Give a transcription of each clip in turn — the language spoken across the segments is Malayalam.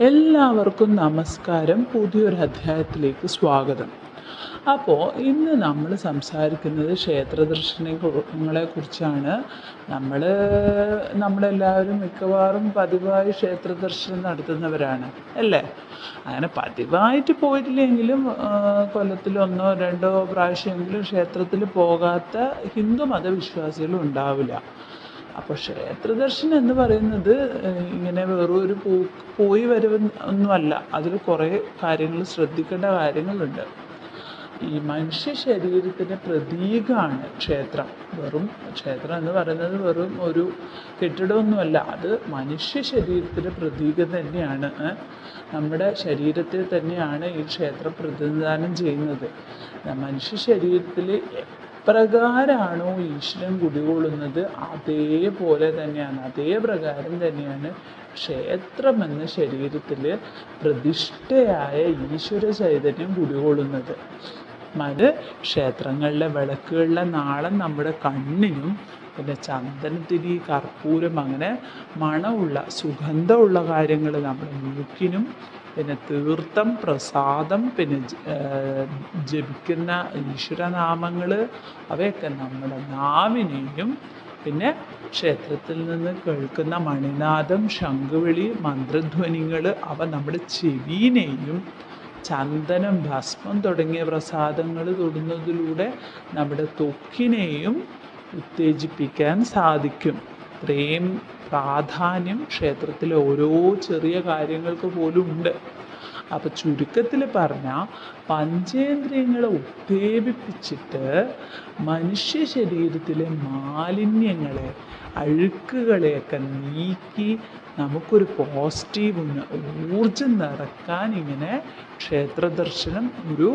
എല്ലാവർക്കും നമസ്കാരം. പുതിയൊരു അധ്യായത്തിലേക്ക് സ്വാഗതം. അപ്പോൾ ഇന്ന് നമ്മൾ സംസാരിക്കുന്നത് ക്ഷേത്ര ദർശനങ്ങളെ കുറിച്ചാണ്. നമ്മൾ നമ്മളെല്ലാവരും മിക്കവാറും പതിവായി ക്ഷേത്ര ദർശനം നടത്തുന്നവരാണ് അല്ലേ? അങ്ങനെ പതിവായിട്ട് പോയിട്ടില്ലെങ്കിലും കൊല്ലത്തിൽ ഒന്നോ രണ്ടോ പ്രാവശ്യമെങ്കിലും ക്ഷേത്രത്തിൽ പോകാത്ത ഹിന്ദു മതവിശ്വാസികളും ഉണ്ടാവില്ല. അപ്പോൾ ക്ഷേത്ര ദർശനം എന്ന് പറയുന്നത് ഇങ്ങനെ വെറും ഒരു പോ പോയി വരവ് ഒന്നുമല്ല അതിൽ കുറേ കാര്യങ്ങൾ ശ്രദ്ധിക്കേണ്ട കാര്യങ്ങളുണ്ട്. ഈ മനുഷ്യ ശരീരത്തിന്റെ പ്രതീകമാണ് ക്ഷേത്രം. വെറും ക്ഷേത്രം എന്ന് പറയുന്നത് വെറും ഒരു കെട്ടിടമൊന്നുമല്ല. അത് മനുഷ്യ ശരീരത്തിന്റെ പ്രതീകം തന്നെയാണ്. നമ്മുടെ ശരീരത്തെ തന്നെയാണ് ഈ ക്ഷേത്രം പ്രതിനിധാനം ചെയ്യുന്നത്. മനുഷ്യ ശരീരത്തിൽ എപ്രകാരമാണോ ഈശ്വരൻ കുടികൊള്ളുന്നത്? അതേപോലെ തന്നെയാണ് അതേ പ്രകാരം തന്നെയാണ് ക്ഷേത്രം എന്ന ശരീരത്തിൽ പ്രതിഷ്ഠയായ ഈശ്വര ചൈതന്യം കുടികൊള്ളുന്നത്. അത് ക്ഷേത്രങ്ങളിലെ വിളക്കുകളിലെ നാളം നമ്മുടെ കണ്ണിനും പിന്നെ ചന്ദനത്തിരി കർപ്പൂരം അങ്ങനെ മണമുള്ള സുഗന്ധമുള്ള കാര്യങ്ങൾ നമ്മുടെ മൂക്കിനും പിന്നെ തീർത്ഥം പ്രസാദം പിന്നെ ജപിക്കുന്ന ഈശ്വരനാമങ്ങൾ അവയൊക്കെ നമ്മുടെ നാവിനെയും പിന്നെ ക്ഷേത്രത്തിൽ നിന്ന് കേൾക്കുന്ന മണിനാദം ശംഖുവിളി മന്ത്രധ്വനികൾ അവ നമ്മുടെ ചെവിനെയും ചന്ദനം ഭസ്മം തുടങ്ങിയ പ്രസാദങ്ങൾ തൊടുന്നതിലൂടെ നമ്മുടെ ത്വക്കിനെയും ഉത്തേജിപ്പിക്കാൻ സാധിക്കും. ഇത്രയും പ്രാധാന്യം ക്ഷേത്രത്തിലെ ഓരോ ചെറിയ കാര്യങ്ങൾക്ക് പോലും ഉണ്ട്. അപ്പം ചുരുക്കത്തിൽ പറഞ്ഞാൽ പഞ്ചേന്ദ്രിയങ്ങളെ ഉത്തേജിപ്പിച്ചിട്ട് മനുഷ്യ ശരീരത്തിലെ മാലിന്യങ്ങളെ അഴുക്കുകളെയൊക്കെ നീക്കി നമുക്കൊരു പോസിറ്റീവ് ഊർജം നിറക്കാൻ ഇങ്ങനെ ക്ഷേത്ര ദർശനം ഒരു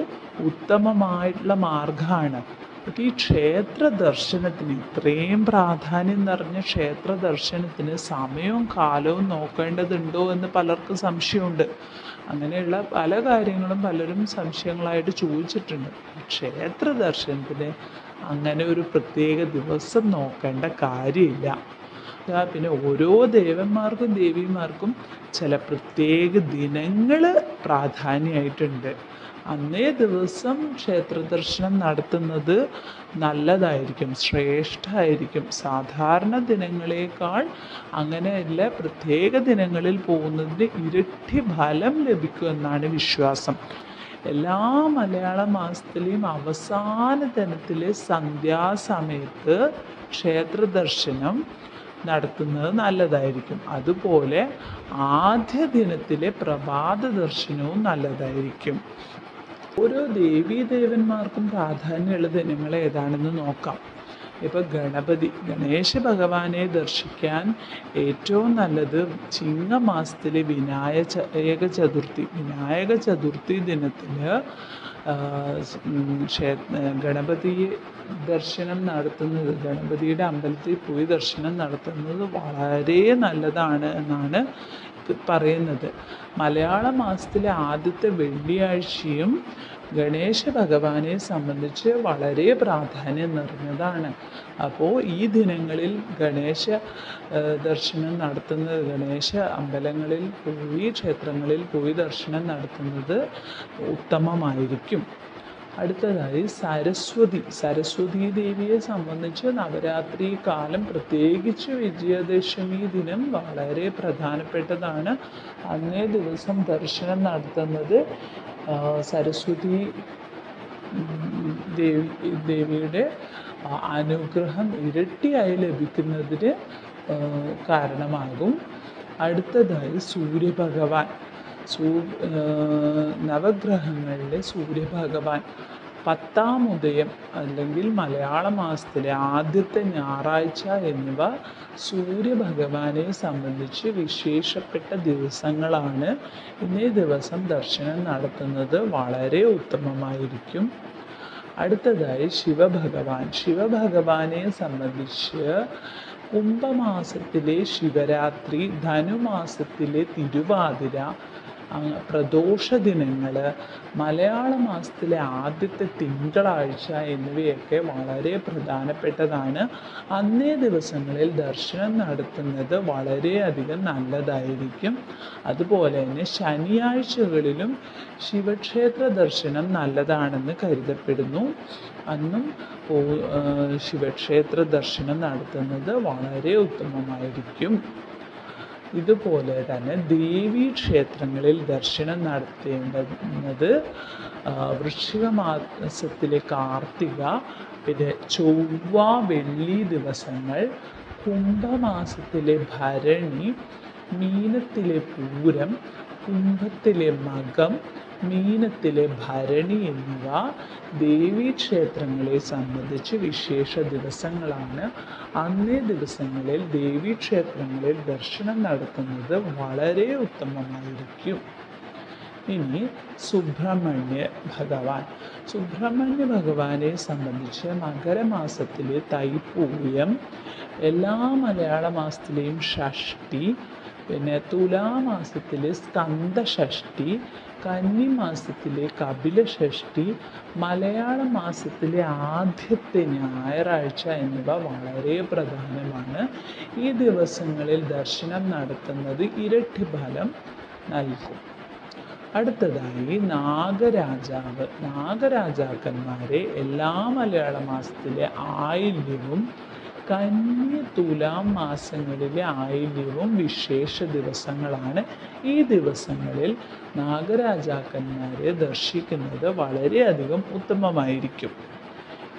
ഉത്തമമായിട്ടുള്ള മാർഗമാണ് അപ്പോൾ ഈ ക്ഷേത്ര ദർശനത്തിന് ഇത്രയും പ്രാധാന്യം നിറഞ്ഞ ക്ഷേത്ര ദർശനത്തിന് സമയവും കാലവും നോക്കേണ്ടതുണ്ടോ എന്ന് പലർക്കും സംശയമുണ്ട്. അങ്ങനെയുള്ള പല കാര്യങ്ങളും പലരും സംശയങ്ങളായിട്ട് ചോദിച്ചിട്ടുണ്ട്. ക്ഷേത്ര ദർശനത്തിന് അങ്ങനെ ഒരു പ്രത്യേക ദിവസം നോക്കേണ്ട കാര്യമില്ല. പിന്നെ ഓരോ ദേവന്മാർക്കും ദേവിമാർക്കും ചില പ്രത്യേക ദിനങ്ങൾ പ്രാധാന്യമായിട്ടുണ്ട് അന്നേ ദിവസം ക്ഷേത്ര ദർശനം നടത്തുന്നത് നല്ലതായിരിക്കും ശ്രേഷ്ഠമായിരിക്കും സാധാരണ ദിനങ്ങളേക്കാൾ അങ്ങനെയല്ല പ്രത്യേക ദിനങ്ങളിൽ പോകുന്നതിന് ഇരട്ടി ഫലം ലഭിക്കുമെന്നാണ് വിശ്വാസം. എല്ലാ മലയാള മാസത്തിലെയും അവസാന ദിനത്തിലെ സന്ധ്യാസമയത്ത് ക്ഷേത്ര ദർശനം നടത്തുന്നത് നല്ലതായിരിക്കും. അതുപോലെ ആദ്യ ദിനത്തിലെ പ്രഭാത ദർശനവും നല്ലതായിരിക്കും. ഓരോ ദേവീദേവന്മാർക്കും പ്രാധാന്യമുള്ള ദിനങ്ങൾ ഏതാണെന്ന് നോക്കാം. ഇപ്പോൾ ഗണപതി ഗണേശ ഭഗവാനെ ദർശിക്കാൻ ഏറ്റവും നല്ലത് ചിങ്ങമാസത്തിലെ വിനായക ചതുർത്ഥി വിനായക ചതുർത്ഥി ദിനത്തിൽ ഗണപതി ദർശനം നടത്തുന്നത് ഗണപതിയുടെ അമ്പലത്തിൽ പോയി ദർശനം നടത്തുന്നത് വളരെ നല്ലതാണ് എന്നാണ് പറയുന്നത്. മലയാള മാസത്തിലെ ആദ്യത്തെ വെള്ളിയാഴ്ചയും ഗണേശ ഭഗവാനെ സംബന്ധിച്ച് വളരെ പ്രാധാന്യം നിറഞ്ഞതാണ്. അപ്പോൾ ഈ ദിനങ്ങളിൽ ഗണേശ ദർശനം നടത്തുന്നത് ഗണേശ അമ്പലങ്ങളിൽ പോയി ക്ഷേത്രങ്ങളിൽ പോയി ദർശനം നടത്തുന്നത് ഉത്തമമായിരിക്കും. അടുത്തതായി സരസ്വതി. സരസ്വതി ദേവിയെ സംബന്ധിച്ച് നവരാത്രി കാലം പ്രത്യേകിച്ച് വിജയദശമി ദിനം വളരെ പ്രധാനപ്പെട്ടതാണ്. അന്നേ ദിവസം ദർശനം നടത്തുന്നത് സരസ്വതി ദേവി ദേവിയുടെ അനുഗ്രഹം ഇരട്ടിയായി ലഭിക്കുന്നതിന് കാരണമാകും. അടുത്തതായി സൂര്യഭഗവാൻ. സൂ നവഗ്രഹങ്ങളിലെ സൂര്യഭഗവാൻ പത്താം ഉദയം അല്ലെങ്കിൽ മലയാള മാസത്തിലെ ആദ്യത്തെ ഞായറാഴ്ച എന്നിവ സൂര്യഭഗവാനെ സംബന്ധിച്ച് വിശേഷപ്പെട്ട ദിവസങ്ങളാണ്. ഇന്നേ ദിവസം ദർശനം നടത്തുന്നത് വളരെ ഉത്തമമായിരിക്കും. അടുത്തതായി ശിവഭഗവാൻ. ശിവഭഗവാനെ സംബന്ധിച്ച് കുംഭമാസത്തിലെ ശിവരാത്രി ധനുമാസത്തിലെ തിരുവാതിര പ്രദോഷ ദിനങ്ങൾ മലയാള മാസത്തിലെ ആദ്യത്തെ തിങ്കളാഴ്ച എന്നിവയൊക്കെ വളരെ പ്രധാനപ്പെട്ടതാണ്. അന്നേ ദിവസങ്ങളിൽ ദർശനം നടത്തുന്നത് വളരെയധികം നല്ലതായിരിക്കും. അതുപോലെ തന്നെ ശനിയാഴ്ചകളിലും ശിവക്ഷേത്ര ദർശനം നല്ലതാണെന്ന് കരുതപ്പെടുന്നു. അന്നും ശിവക്ഷേത്ര ദർശനം നടത്തുന്നത് വളരെ ഉത്തമമായിരിക്കും. ഇതുപോലെ തന്നെ ദേവീ ക്ഷേത്രങ്ങളിൽ ദർശനം നടത്തേണ്ടുന്നത് ആ, വൃശ്ചിക മാസത്തിലെ കാർത്തിക പിന്നെ ചൊവ്വ വെള്ളി ദിവസങ്ങൾ കുംഭമാസത്തിലെ ഭരണി മീനത്തിലെ പൂരം കുംഭത്തിലെ മകം മീനത്തിലെ ഭരണി എന്നിവ ദേവീക്ഷേത്രങ്ങളെ സംബന്ധിച്ച് വിശേഷ ദിവസങ്ങളാണ്. അന്നേ ദിവസങ്ങളിൽ ദേവീക്ഷേത്രങ്ങളിൽ ദർശനം നടത്തുന്നത് വളരെ ഉത്തമമായിരിക്കും. ഇനി സുബ്രഹ്മണ്യ ഭഗവാൻ. സുബ്രഹ്മണ്യ ഭഗവാനെ സംബന്ധിച്ച് മകരമാസത്തിലെ തൈപ്പൂയം എല്ലാ മലയാള മാസത്തിലെയും ഷഷ്ടി പിന്നെ തുലാമാസത്തിലെ സ്കന്ദഷഷ്ടി കന്നിമാസത്തിലെ കപില ഷഷ്ടി മലയാള മാസത്തിലെ ആദ്യത്തെ ഞായറാഴ്ച എന്നിവ വളരെ പ്രധാനമാണ്. ഈ ദിവസങ്ങളിൽ ദർശനം നടത്തുന്നത് ഇരട്ടി ഫലം നൽകും. അടുത്തതായി നാഗരാജാവ്. നാഗരാജാക്കന്മാരെ എല്ലാ മലയാള മാസത്തിലെ ആയില്യവും കന്നി തുലാം മാസങ്ങളിലെ ആയില്യവും വിശേഷ ദിവസങ്ങളാണ്. ഈ ദിവസങ്ങളിൽ നാഗരാജാക്കന്മാരെ ദർശിക്കുന്നത് വളരെയധികം ഉത്തമമായിരിക്കും.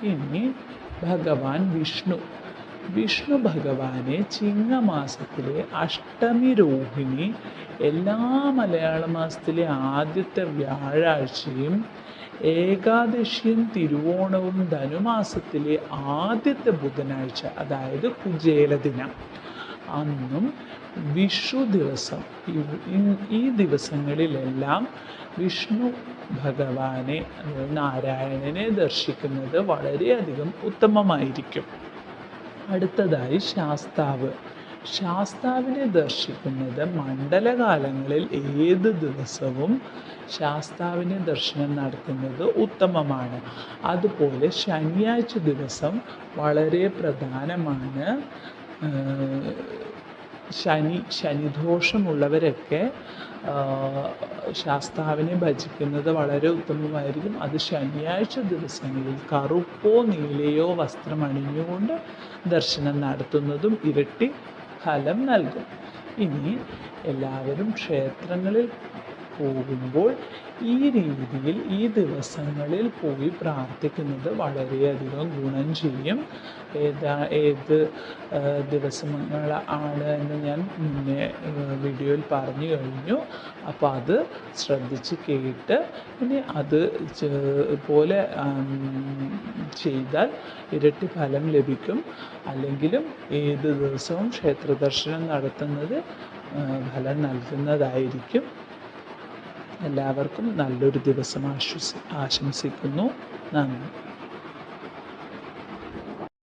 ഇനി ഭഗവാൻ വിഷ്ണു. വിഷ്ണു ഭഗവാനെ ചിങ്ങമാസത്തിലെ അഷ്ടമി രോഹിണി എല്ലാ മലയാള മാസത്തിലെ ആദ്യത്തെ വ്യാഴാഴ്ചയും ഏകാദശിയും തിരുവോണവും ധനുമാസത്തിലെ ആദ്യത്തെ ബുധനാഴ്ച അതായത് കുചേല ദിനം. അന്നും വിഷു ദിവസം. ഈ- ദിവസങ്ങളിലെല്ലാം വിഷ്ണു ഭഗവാനെ നാരായണനെ ദർശിക്കുന്നത് വളരെയധികം ഉത്തമമായിരിക്കും. അടുത്തതായി ശാസ്താവ്. ശാസ്താവിനെ ദർശിക്കുന്നത് മണ്ഡലകാലങ്ങളിൽ ഏത് ദിവസവും ശാസ്താവിനെ ദർശനം നടത്തുന്നത് ഉത്തമമാണ്. അതുപോലെ ശനിയാഴ്ച ദിവസം വളരെ പ്രധാനമാണ്. ശനി ശനിദോഷമുള്ളവരൊക്കെ ശാസ്താവിനെ ഭജിക്കുന്നത് വളരെ ഉത്തമമായിരിക്കും. അത് ശനിയാഴ്ച ദിവസങ്ങളിൽ കറുപ്പോ നീലയോ വസ്ത്രം അണിഞ്ഞുകൊണ്ട് ദർശനം നടത്തുന്നതും ഇരട്ടി ഫലം നൽകും. ഇനി എല്ലാവരും ക്ഷേത്രങ്ങളിൽ പോകുമ്പോൾ ഈ രീതിയിൽ ഈ ദിവസങ്ങളിൽ പോയി പ്രാർത്ഥിക്കുന്നത് വളരെയധികം ഗുണം ചെയ്യും. ഏതാ ഏത് ദിവസങ്ങളാണ് എന്ന് ഞാൻ മുന്നേ വീഡിയോയിൽ പറഞ്ഞു കഴിഞ്ഞു. അപ്പോൾ അത് ശ്രദ്ധിച്ച് കേട്ട് ഇനി അത് പോലെ ചെയ്താൽ ഇരട്ടി ഫലം ലഭിക്കും. അല്ലെങ്കിലും ഏത് ദിവസവും ക്ഷേത്ര ദർശനം നടത്തുന്നത് ഫലം നൽകുന്നതായിരിക്കും. എല്ലാവർക്കും നല്ലൊരു ദിവസം ആശ്വസി ആശംസിക്കുന്നു. നന്ദി.